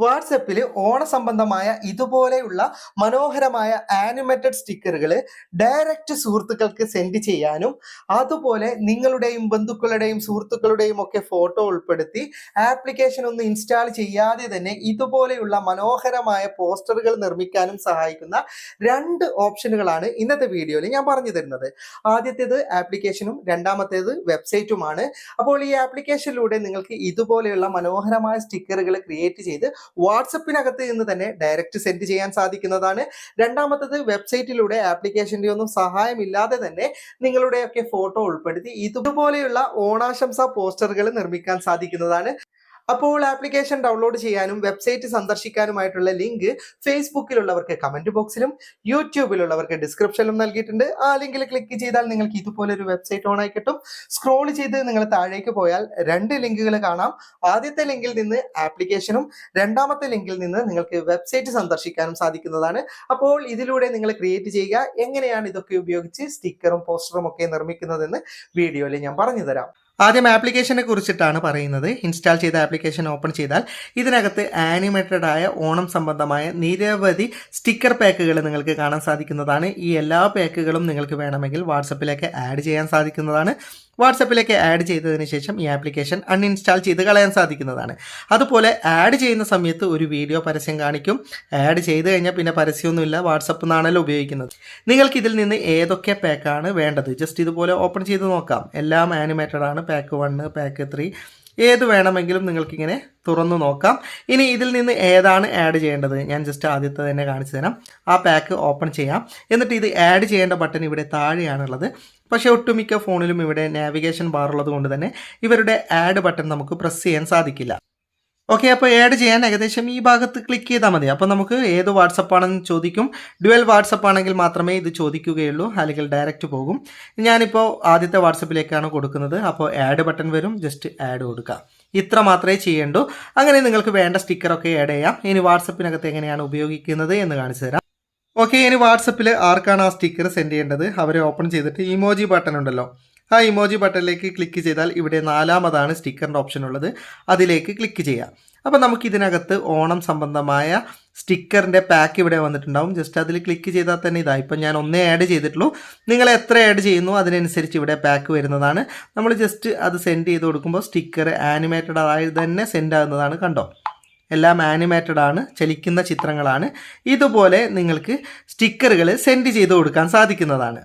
വാട്സപ്പിൽ ഓണസംബന്ധമായ ഇതുപോലെയുള്ള മനോഹരമായ ആനിമേറ്റഡ് സ്റ്റിക്കറുകൾ ഡയറക്റ്റ് സുഹൃത്തുക്കൾക്ക് സെൻഡ് ചെയ്യാനും അതുപോലെ നിങ്ങളുടെയും ബന്ധുക്കളുടെയും സുഹൃത്തുക്കളുടെയും ഒക്കെ ഫോട്ടോ ഉൾപ്പെടുത്തി ആപ്ലിക്കേഷൻ ഒന്ന് ഇൻസ്റ്റാൾ ചെയ്യാതെ തന്നെ ഇതുപോലെയുള്ള മനോഹരമായ പോസ്റ്ററുകൾ നിർമ്മിക്കാനും സഹായിക്കുന്ന രണ്ട് ഓപ്ഷനുകളാണ് ഇന്നത്തെ വീഡിയോയിൽ ഞാൻ പറഞ്ഞു തരുന്നത്. ആദ്യത്തേത് ആപ്ലിക്കേഷനും രണ്ടാമത്തേത് വെബ്സൈറ്റുമാണ് അപ്പോൾ ഈ ആപ്ലിക്കേഷനിലൂടെ നിങ്ങൾക്ക് ഇതുപോലെയുള്ള മനോഹരമായ സ്റ്റിക്കറുകൾ ക്രിയേറ്റ് ചെയ്ത് വാട്സപ്പിനകത്ത് നിന്ന് തന്നെ ഡയറക്റ്റ് സെൻഡ് ചെയ്യാൻ സാധിക്കുന്നതാണ്. രണ്ടാമത്തത് വെബ്സൈറ്റിലൂടെ ആപ്ലിക്കേഷന്റെ ഒന്നും സഹായമില്ലാതെ തന്നെ നിങ്ങളുടെയൊക്കെ ഫോട്ടോ ഉൾപ്പെടുത്തി ഇതുപോലെയുള്ള ഓണാശംസ പോസ്റ്ററുകൾ നിർമ്മിക്കാൻ സാധിക്കുന്നതാണ്. അപ്പോൾ ആപ്ലിക്കേഷൻ ഡൗൺലോഡ് ചെയ്യാനും വെബ്സൈറ്റ് സന്ദർശിക്കാനുമായിട്ടുള്ള ലിങ്ക് ഫേസ്ബുക്കിലുള്ളവർക്ക് കമന്റ് ബോക്സിലും യൂട്യൂബിലുള്ളവർക്ക് ഡിസ്ക്രിപ്ഷനിലും നൽകിയിട്ടുണ്ട്. ആ ലിങ്കിൽ ക്ലിക്ക് ചെയ്താൽ നിങ്ങൾക്ക് ഇതുപോലെ ഒരു വെബ്സൈറ്റ് ഓൺ ആയി കിട്ടും. സ്ക്രോൾ ചെയ്ത് നിങ്ങൾ താഴേക്ക് പോയാൽ രണ്ട് ലിങ്കുകൾ കാണാം. ആദ്യത്തെ ലിങ്കിൽ നിന്ന് ആപ്ലിക്കേഷനും രണ്ടാമത്തെ ലിങ്കിൽ നിന്ന് നിങ്ങൾക്ക് വെബ്സൈറ്റ് സന്ദർശിക്കാനും സാധിക്കുന്നതാണ്. അപ്പോൾ ഇതിലൂടെ നിങ്ങൾ ക്രിയേറ്റ് ചെയ്യുക എങ്ങനെയാണ് ഇതൊക്കെ ഉപയോഗിച്ച് സ്റ്റിക്കറും പോസ്റ്ററും ഒക്കെ നിർമ്മിക്കുന്നതെന്ന് വീഡിയോയിൽ ഞാൻ പറഞ്ഞു തരാം ആദ്യം ആപ്ലിക്കേഷനെ കുറിച്ചിട്ടാണ് പറയുന്നത്. ഇൻസ്റ്റാൾ ചെയ്ത ആപ്ലിക്കേഷൻ ഓപ്പൺ ചെയ്താൽ ഇതിനകത്ത് ആനിമേറ്റഡ് ആയ ഓണം സംബന്ധമായ നിരവധി സ്റ്റിക്കർ പാക്കുകൾ നിങ്ങൾക്ക് കാണാൻ സാധിക്കുന്നതാണ്. ഈ എല്ലാ പാക്കുകളും നിങ്ങൾക്ക് വേണമെങ്കിൽ വാട്സപ്പിലേക്ക് ആഡ് ചെയ്യാൻ സാധിക്കുന്നതാണ്. വാട്സപ്പിലേക്ക് ആഡ് ചെയ്തതിന് ശേഷം ഈ ആപ്ലിക്കേഷൻ അൺഇൻസ്റ്റാൾ ചെയ്ത് കളയാൻ സാധിക്കുന്നതാണ്. അതുപോലെ ആഡ് ചെയ്യുന്ന സമയത്ത് ഒരു വീഡിയോ പരസ്യം കാണിക്കും. ആഡ് ചെയ്ത് കഴിഞ്ഞാൽ പിന്നെ പരസ്യമൊന്നുമില്ല. വാട്സപ്പ് നിന്നാണല്ലോ ഉപയോഗിക്കുന്നത്. നിങ്ങൾക്ക് ഇതിൽ നിന്ന് ഏതൊക്കെ പാക്കാണ് വേണ്ടത്? ജസ്റ്റ് ഇതുപോലെ ഓപ്പൺ ചെയ്ത് നോക്കാം. എല്ലാം ആനിമേറ്റഡ് ആണ്. പാക്ക് വണ്ണ് പാക്ക് ത്രീ ഏത് വേണമെങ്കിലും നിങ്ങൾക്കിങ്ങനെ തുറന്നു നോക്കാം. ഇനി ഇതിൽ നിന്ന് ഏതാണ് ആഡ് ചെയ്യേണ്ടത്? ഞാൻ ജസ്റ്റ് ആദ്യത്തെ തന്നെ കാണിച്ചു തരാം. ആ പാക്ക് ഓപ്പൺ ചെയ്യാം. എന്നിട്ട് ഇത് ആഡ് ചെയ്യേണ്ട ബട്ടൺ ഇവിടെ താഴെയാണുള്ളത്. പക്ഷേ ഒട്ടുമിക്ക ഫോണിലും ഇവിടെ നാവിഗേഷൻ ബാർ ഉള്ളത് കൊണ്ട് തന്നെ ഇവരുടെ ആഡ് ബട്ടൺ നമുക്ക് പ്രസ് ചെയ്യാൻ സാധിക്കില്ല. ഓക്കെ അപ്പോൾ ആഡ് ചെയ്യാൻ ഏകദേശം ഈ ഭാഗത്ത് ക്ലിക്ക് ചെയ്താൽ മതി. അപ്പോൾ നമുക്ക് ഏത് വാട്സപ്പ് ആണെന്ന് ചോദിക്കും. ഡുവൽ വാട്സപ്പ് ആണെങ്കിൽ മാത്രമേ ഇത് ചോദിക്കുകയുള്ളൂ. അല്ലെങ്കിൽ ഡയറക്റ്റ് പോകും. ഞാനിപ്പോൾ ആദ്യത്തെ വാട്സപ്പിലേക്കാണ് കൊടുക്കുന്നത്. അപ്പോൾ ആഡ് ബട്ടൺ വരും. ജസ്റ്റ് ആഡ് കൊടുക്കുക. ഇത്ര മാത്രമേ ചെയ്യേണ്ടൂ. അങ്ങനെ നിങ്ങൾക്ക് വേണ്ട സ്റ്റിക്കറൊക്കെ ആഡ് ചെയ്യാം. ഇനി വാട്സപ്പിനകത്ത് എങ്ങനെയാണ് ഉപയോഗിക്കുന്നത് എന്ന് കാണിച്ചു തരാം. ഓക്കെ ഇനി വാട്സപ്പിൽ ആർക്കാണ് ആ സ്റ്റിക്കർ സെൻഡ് ചെയ്യേണ്ടത്? അവരെ ഓപ്പൺ ചെയ്തിട്ട് ഇമോജി ബട്ടൺ ഉണ്ടല്ലോ. ആ ഇമോജി ബട്ടണിലേക്ക് ക്ലിക്ക് ചെയ്താൽ ഇവിടെ നാലാമതാണ് സ്റ്റിക്കറിന്റെ ഓപ്ഷൻ ഉള്ളത്. അതിലേക്ക് ക്ലിക്ക് ചെയ്യാം അപ്പോൾ നമുക്ക് ഇതിനകത്ത് ഓണം സംബന്ധമായ സ്റ്റിക്കറിന്റെ പാക്ക് ഇവിടെ വന്നിട്ടുണ്ടാവും. ജസ്റ്റ് അതിൽ ക്ലിക്ക് ചെയ്താൽ തന്നെ ഇതാ. ഇപ്പം ഞാൻ ഒന്നേ ആഡ് ചെയ്തിട്ടുള്ളൂ. നിങ്ങൾ എത്ര ആഡ് ചെയ്യുന്നു അതിനനുസരിച്ച് ഇവിടെ പാക്ക് വരുന്നതാണ്. നമ്മൾ ജസ്റ്റ് അത് സെൻഡ് ചെയ്ത് കൊടുക്കുമ്പോൾ സ്റ്റിക്കർ ആനിമേറ്റഡ് ആയത് തന്നെ സെൻഡ് ആകുന്നതാണ് കണ്ടോ? എല്ലാം ആനിമേറ്റഡ് ആണ്. ചലിക്കുന്ന ചിത്രങ്ങളാണ്. ഇതുപോലെ നിങ്ങൾക്ക് സ്റ്റിക്കറുകൾ സെൻഡ് ചെയ്ത് കൊടുക്കാൻ സാധിക്കുന്നതാണ്.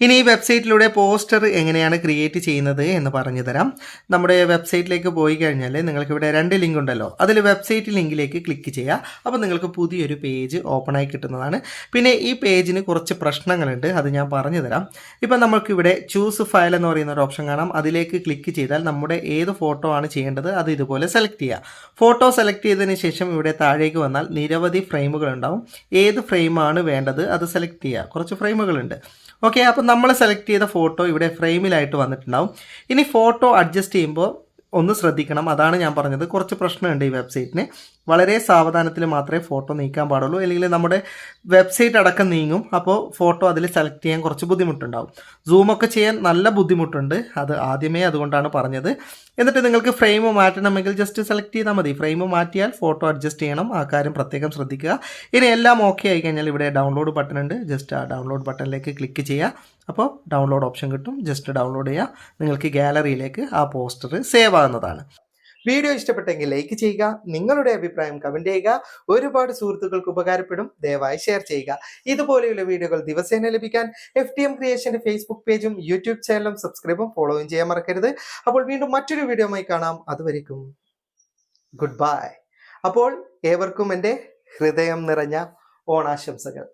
ഇനി ഈ വെബ്സൈറ്റിലൂടെ പോസ്റ്റർ എങ്ങനെയാണ് ക്രിയേറ്റ് ചെയ്യുന്നത് എന്ന് പറഞ്ഞു തരാം. നമ്മുടെ വെബ്സൈറ്റിലേക്ക് പോയി കഴിഞ്ഞാൽ നിങ്ങൾക്ക് ഇവിടെ രണ്ട് ലിങ്ക് ഉണ്ടല്ലോ. അതിൽ വെബ്സൈറ്റ് ലിങ്കിലേക്ക് ക്ലിക്ക് ചെയ്യുക. അപ്പോൾ നിങ്ങൾക്ക് പുതിയൊരു പേജ് ഓപ്പൺ ആയി കിട്ടുന്നതാണ്. പിന്നെ ഈ പേജിന് കുറച്ച് പ്രശ്നങ്ങളുണ്ട്. അത് ഞാൻ പറഞ്ഞു തരാം. ഇപ്പം നമുക്ക് ഇവിടെ ചൂസ് ഫയൽ എന്ന് പറയുന്ന ഒരു ഓപ്ഷൻ കാണാം. അതിലേക്ക് ക്ലിക്ക് ചെയ്താൽ നമ്മുടെ ഏത് ഫോട്ടോ ആണ് ചെയ്യേണ്ടത് അത് ഇതുപോലെ സെലക്ട് ചെയ്യുക ഫോട്ടോ സെലക്ട് ചെയ്തതിന് ശേഷം ഇവിടെ താഴേക്ക് വന്നാൽ നിരവധി ഫ്രെയിമുകൾ ഉണ്ടാവും. ഏത് ഫ്രെയിമാണ് വേണ്ടത് അത് സെലക്ട് ചെയ്യുക കുറച്ച് ഫ്രെയിമുകളുണ്ട്. ഓക്കെ അപ്പോൾ നമ്മൾ സെലക്ട് ചെയ്ത ഫോട്ടോ ഇവിടെ ഫ്രെയിമിലായിട്ട് വന്നിട്ടുണ്ടാവും. ഇനി ഫോട്ടോ അഡ്ജസ്റ്റ് ചെയ്യുമ്പോൾ ഒന്ന് ശ്രദ്ധിക്കണം. അതാണ് ഞാൻ പറഞ്ഞത്. കുറച്ച് പ്രശ്നമുണ്ട് ഈ വെബ്സൈറ്റിന് വളരെ സാവധാനത്തിൽ മാത്രമേ ഫോട്ടോ നീക്കാൻ പാടുള്ളൂ. അല്ലെങ്കിൽ നമ്മുടെ വെബ്സൈറ്റ് അടക്കം നീങ്ങും. അപ്പോൾ ഫോട്ടോ അതിൽ സെലക്ട് ചെയ്യാൻ കുറച്ച് ബുദ്ധിമുട്ടുണ്ടാവും. സൂമൊക്കെ ചെയ്യാൻ നല്ല ബുദ്ധിമുട്ടുണ്ട്. അത് ആദ്യമേ അതുകൊണ്ടാണ് പറഞ്ഞത്. എന്നിട്ട് നിങ്ങൾക്ക് ഫ്രെയിം മാറ്റണമെങ്കിൽ ജസ്റ്റ് സെലക്ട് ചെയ്താൽ മതി. ഫ്രെയിം മാറ്റിയാൽ ഫോട്ടോ അഡ്ജസ്റ്റ് ചെയ്യണം. ആ കാര്യം പ്രത്യേകം ശ്രദ്ധിക്കുക. ഇനി എല്ലാം ഓക്കെ ആയി കഴിഞ്ഞാൽ ഇവിടെ ഡൗൺലോഡ് ബട്ടൺ ഉണ്ട്. ജസ്റ്റ് ആ ഡൗൺലോഡ് ബട്ടണിലേക്ക് ക്ലിക്ക് ചെയ്യുക. അപ്പോൾ ഡൗൺലോഡ് ഓപ്ഷൻ കിട്ടും. ജസ്റ്റ് ഡൗൺലോഡ് ചെയ്യുക. നിങ്ങൾക്ക് ഗാലറിയിലേക്ക് ആ പോസ്റ്റർ സേവ് ആകുന്നതാണ് വീഡിയോ ഇഷ്ടപ്പെട്ടെങ്കിൽ ലൈക്ക് ചെയ്യുക നിങ്ങളുടെ അഭിപ്രായം കമന്റ് ചെയ്യുക ഒരുപാട് സുഹൃത്തുക്കൾക്ക് ഉപകാരപ്പെടും ദയവായി ഷെയർ ചെയ്യുക. ഇതുപോലെയുള്ള വീഡിയോകൾ ദിവസേന ലഭിക്കാൻ എഫ് ടി എം ക്രിയേഷന്റെ ഫേസ്ബുക്ക് പേജും യൂട്യൂബ് ചാനലും സബ്സ്ക്രൈബും ഫോളോയും ചെയ്യാൻ മറക്കരുത്. അപ്പോൾ വീണ്ടും മറ്റൊരു വീഡിയോമായി കാണാം. അതുവരെയും ഗുഡ് ബൈ അപ്പോൾ ഏവർക്കും എന്റെ ഹൃദയം നിറഞ്ഞ ഓണാശംസകൾ.